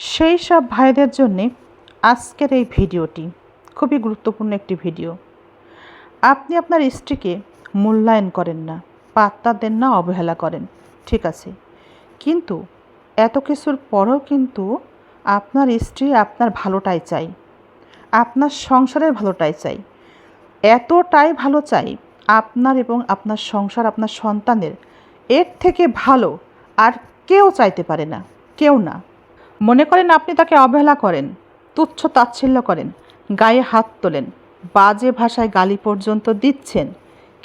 সেই সব ভাইদের জন্যে আজকের এই ভিডিওটি খুবই গুরুত্বপূর্ণ একটি ভিডিও। আপনি আপনার স্ত্রীকে মূল্যায়ন করেন না, পাত্তা দেন না, অবহেলা করেন, ঠিক আছে? কিন্তু এত কিছুর পরেও কিন্তু আপনার স্ত্রী আপনার ভালোটাই চাই আপনার সংসারের ভালোটাই চাই এতটাই ভালো চাই আপনার এবং আপনার সংসার, আপনার সন্তানের, এর থেকে ভালো আর কেউ চাইতে পারে না, কেউ না। মনে করেন আপনি তাকে অবহেলা করেন, তুচ্ছ তাচ্ছিল্য করেন, গায়ে হাত তোলেন, বাজে ভাষায় গালি পর্যন্ত দিচ্ছেন,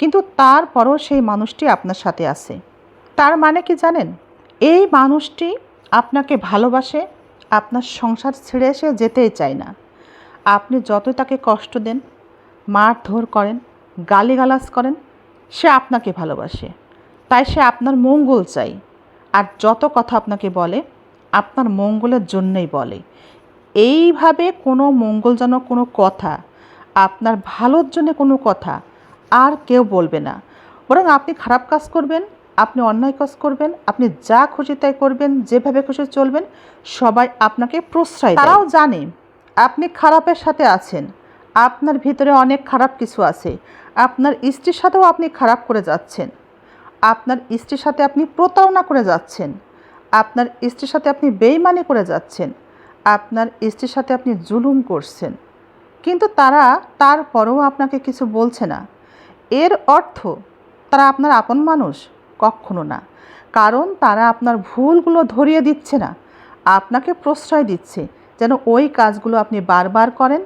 কিন্তু তারপরও সেই মানুষটি আপনার সাথে আছে। তার মানে কি জানেন? এই মানুষটি আপনাকে ভালোবাসে, আপনার সংসার ছেড়ে এসে যেতেই চায় না। আপনি যতই তাকে কষ্ট দেন, মারধর করেন, গালিগালাজ করেন, সে আপনাকে ভালোবাসে। তাই সে আপনার মঙ্গল চাই। আর যত কথা আপনাকে বলে আপনার মঙ্গলের জন্যই বলে এইভাবে কোনো মঙ্গলজনক কোনো কথা, আপনার ভালোর জন্য কোনো কথা আর কেউ বলবে না বরং আপনি খারাপ কাজ করবেন, আপনি অন্যায় কাজ করবেন, আপনি যা খুশি তাই করবেন, যেভাবে খুশি চলবেন, সবাই আপনাকে প্রশ্রয়। তারাও জানে আপনি খারাপের সাথে আছেন, আপনার ভিতরে অনেক খারাপ কিছু আছে, আপনার স্ত্রীর সাথেও আপনি খারাপ করে যাচ্ছেন, আপনার স্ত্রীর সাথে আপনি প্রতারণা করে যাচ্ছেন আপনার স্ত্রীর সাথে আপনি বেইমানি করে যাচ্ছেন, আপনার স্ত্রীর সাথে আপনি জুলুম করছেন। কিন্তু তারা তারপরেও আপনাকে কিছু বলছে না। এর অর্থ, তারা আপনার আপন মানুষ, কখনো না। কারণ তারা আপনার ভুলগুলো ধরিয়ে দিচ্ছে না। আপনাকে প্রশ্রয় দিচ্ছে যেন ওই কাজগুলো আপনি বারবার করেন।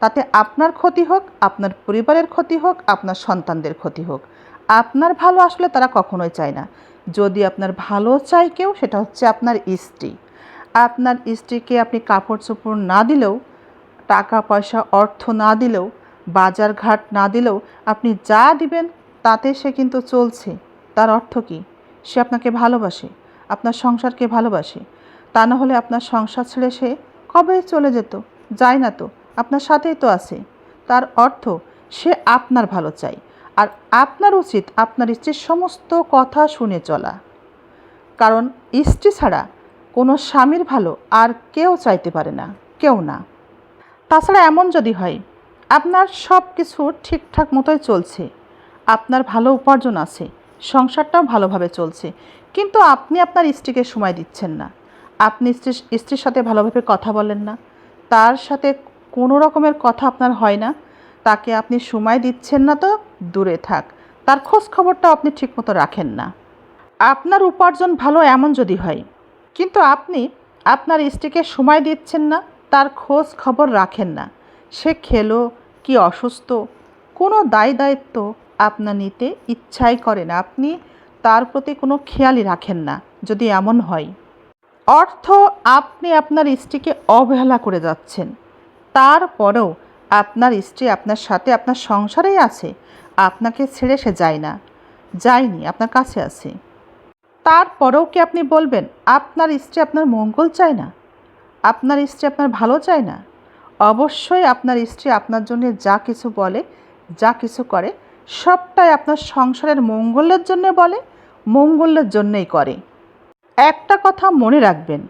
তাতে আপনার ক্ষতি হোক, আপনার পরিবারের ক্ষতি হোক, আপনার সন্তানদের ক্ষতি হোক। আপনার ভালো আসলে তারা কখনোই চায় না। যদি আপনার ভালো চাই কেউ, সেটা হচ্ছে আপনার স্ত্রী। আপনার স্ত্রীকে আপনি কাপড় চোপড় না দিলেও, টাকা, পয়সা, অর্থ না দিলেও, বাজার ঘাট না দিলেও আপনি যা দিবেন, তাতে সে কিন্তু চলছে। তার অর্থ কী? সে আপনাকে ভালোবাসে, আপনার সংসারকে ভালোবাসে। তা না হলে আপনার সংসার ছেড়ে সে কবে চলে যেত? যায় না তো, আপনার সাথেই তো আছে। তার অর্থ, সে আপনার ভালো চাই আর আপনার উচিত আপনার স্ত্রীর সমস্ত কথা শুনে চলা। কারণ স্ত্রী ছাড়া কোনো স্বামীর ভালো আর কেউ চাইতে পারে না, কেউ না। তাছাড়া এমন যদি হয়, আপনার সব কিছু ঠিকঠাক মতোই চলছে, আপনার ভালো উপার্জন আছে, সংসারটাও ভালোভাবে চলছে, কিন্তু আপনি আপনার স্ত্রীকে সময় দিচ্ছেন না। আপনি স্ত্রী স্ত্রীর সাথে ভালোভাবে কথা বলেন না। তার সাথে কোনো রকমের কথা আপনার হয় না। তাকে আপনি সময় দিচ্ছেন না তো দূরে থাক। তার খোঁজ খবরটা আপনি ঠিকমতো রাখেন না। আপনার উপার্জন ভালো এমন যদি হয়, কিন্তু আপনি আপনার স্ত্রীকে সময় দিচ্ছেন না, তার খোঁজ খবর রাখেন না। সে খেলো, কি অসুস্থ, কোনো দায় দায়িত্ব আপনার নিতে ইচ্ছাই করেন আপনি তার প্রতি কোনো খেয়ালই রাখেন না, যদি এমন হয়। অর্থ আপনি আপনার স্ত্রীকে অবহেলা করে যাচ্ছেন। তারপরেও আপনার স্ত্রী আপনার সাথে আপনার সংসারেই আছে। আপনাকে ছেড়ে সে যায় না। যায়নি, আপনার কাছে আছে। তারপরেও কি আপনি বলবেন, আপনার স্ত্রী আপনার মঙ্গল চায় না? আপনার স্ত্রী আপনার ভালো চায় না? অবশ্যই আপনার স্ত্রী আপনার জন্য যা কিছু বলে, যা কিছু করে, সবটাই আপনার সংসারের মঙ্গলের জন্য বলে, মঙ্গলের জন্যই করে। একটা কথা মনে রাখবেন,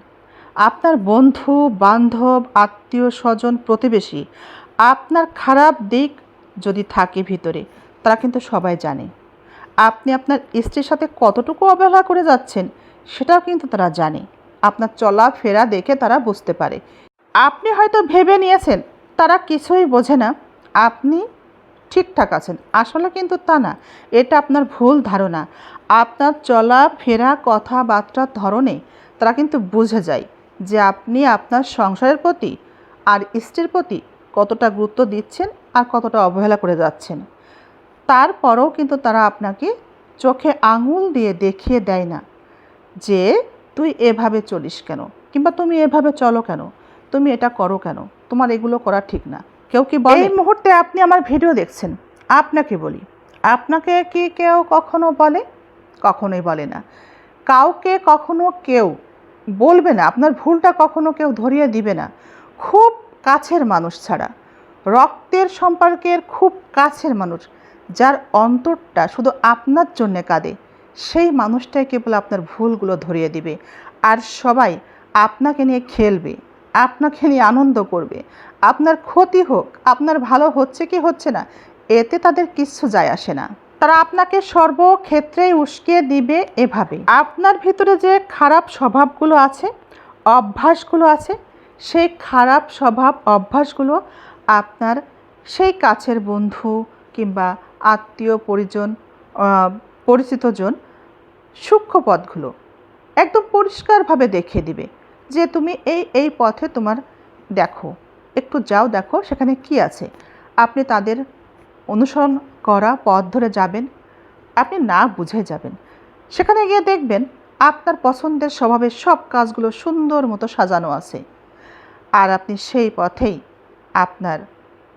আপনার বন্ধু, বান্ধব আত্মীয় স্বজন প্রতিবেশী আপনার খারাপ দিক যদি থাকে ভিতরে, তারা কিন্তু সবাই জানে। আপনি আপনার স্ত্রীর সাথে কতটুকু অবহেলা করে যাচ্ছেন, সেটাও কিন্তু তারা জানে। আপনার চলাফেরা দেখে তারা বুঝতে পারে। আপনি হয়তো ভেবে নিয়েছেন, তারা কিছুই বোঝে না। আপনি ঠিকঠাক আছেন। আসলে কিন্তু তা না। এটা আপনার ভুল ধারণা। আপনার চলাফেরা, কথাবার্তার ধরনে তারা কিন্তু বুঝে যায় যে আপনি আপনার সংসারের প্রতি আর স্ত্রীর প্রতি কতটা গুরুত্ব দিচ্ছেন আর কতটা অবহেলা করে যাচ্ছেন। তারপরেও কিন্তু তারা আপনাকে চোখে আঙুল দিয়ে দেখিয়ে দেয় না যে, তুই এভাবে চলিস কেন? কিংবা, তুমি এভাবে চলো কেন? তুমি এটা করো কেন? তোমার এগুলো করা ঠিক না। কেউ কি বলে? এই মুহূর্তে আপনি আমার ভিডিও দেখছেন। আপনাকে বলি। আপনাকে কি কেউ কখনো বলে? কখনোই বলে না। কাউকে কখনো কেউ বলবে না। আপনার ভুলটা কখনো কেউ ধরিয়ে দিবে না। খুব কাছের মানুষ ছাড়া। রক্তের সম্পর্কের খুব কাছের মানুষ, যার অন্তরটা শুধু আপনার জন্যে কাঁদে, সেই মানুষটাই কেবল আপনার ভুলগুলো ধরিয়ে দিবে। আর সবাই আপনাকে নিয়ে খেলবে, আপনাকে নিয়ে আনন্দ করবে। আপনার ক্ষতি হোক, আপনার ভালো হচ্ছে কি হচ্ছে না, এতে তাদের কিচ্ছু যায় আসে না। তারা আপনাকে সর্বক্ষেত্রেই উস্কে দিবে এভাবে। আপনার ভিতরে যে খারাপ স্বভাবগুলো আছে, অভ্যাসগুলো আছে সেই খারাপ স্বভাব অভ্যাসগুলো আপনার সেই কাছের বন্ধু কিংবা আত্মীয় পরিজন পরিচিতজন সূক্ষ্ম পথগুলো একদম পরিষ্কারভাবে দেখিয়ে দিবে যে তুমি এই এই পথে তোমার দেখো, একটু যাও দেখো সেখানে কি আছে। আপনি তাদের অনুসরণ করা পথ ধরে যাবেন, আপনি না বুঝে যাবেন। সেখানে গিয়ে দেখবেন আপনার পছন্দের স্বভাবের সব কাজগুলো সুন্দর মতো সাজানো আছে। আর আপনি সেই পথেই আপনার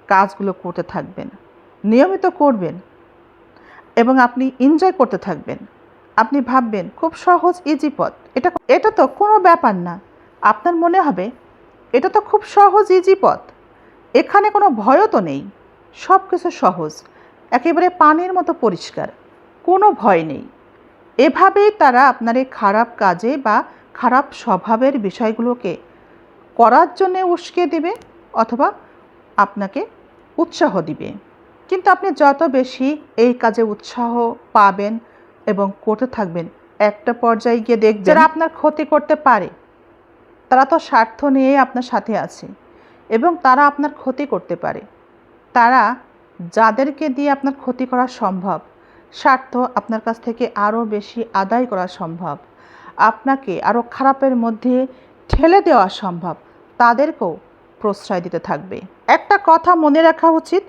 কাজগুলো করতে থাকবেন। নিয়মিত করবেন এবং আপনি এনজয় করতে থাকবেন। আপনি ভাববেন, খুব সহজ ইজি পথ। এটা এটা তো কোনো ব্যাপার না। আপনার মনে হবে, এটা তো খুব সহজ ইজি পথ। এখানে কোনো ভয়ও তো নেই। সব কিছু সহজ। একেবারে পানির মতো পরিষ্কার। কোনো ভয় নেই। এভাবেই তারা আপনার এই খারাপ কাজে বা খারাপ স্বভাবের বিষয়গুলোকে করার জন্যে উস্কে দিবে অথবা আপনাকে উৎসাহ দিবে। কিন্তু আপনি যত বেশি এই কাজে উৎসাহ পাবেন এবং করতে থাকবেন, একটা পর্যায়ে গিয়ে দেখবেন যারা আপনার ক্ষতি করতে পারে, তারা তো স্বার্থ নিয়ে আপনার সাথে আছে এবং তারা আপনার ক্ষতি করতে পারে। তারা যাদেরকে দিয়ে আপনার ক্ষতি করা সম্ভব, স্বার্থ আপনার কাছ থেকে আরও বেশি আদায় করা সম্ভব, আপনাকে আরও খারাপের মধ্যে ঠেলে দেওয়া সম্ভব। তাদেরকেও প্রশ্রয় দিতে থাকবে। একটা কথা মনে রাখা উচিত,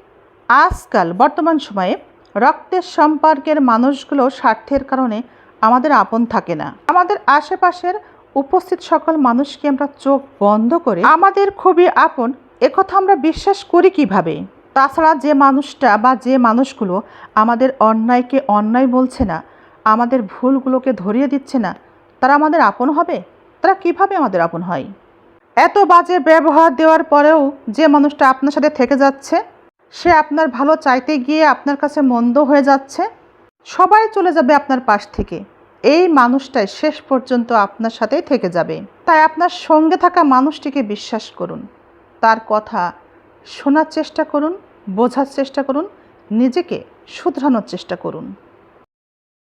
আজকাল বর্তমান সময়ে রক্তের সম্পর্কের মানুষগুলো স্বার্থের কারণে আমাদের আপন থাকে না। আমাদের আশেপাশের উপস্থিত সকল মানুষকে আমরা চোখ বন্ধ করে আমাদের খুবই আপন একথা আমরা বিশ্বাস করি কীভাবে? তাছাড়া যে মানুষটা বা যে মানুষগুলো আমাদের অন্যায়কে অন্যায় বলছে না, আমাদের ভুলগুলোকে ধরিয়ে দিচ্ছে না, তারা আমাদের আপন হবে? তারা কীভাবে আমাদের আপন হয়? এত বাজে ব্যবহার দেওয়ার পরেও যে মানুষটা আপনার সাথে থেকে যাচ্ছে, সে আপনার ভালো চাইতে গিয়ে আপনার কাছে মন্দ হয়ে যাচ্ছে, সবাই চলে যাবে আপনার পাশ থেকে। এই মানুষটাই শেষ পর্যন্ত আপনার সাথেই থেকে যাবে। তাই আপনার সঙ্গে থাকা মানুষটিকে বিশ্বাস করুন। তার কথা শোনার চেষ্টা করুন, বোঝার চেষ্টা করুন, নিজেকে শুধরানোর চেষ্টা করুন।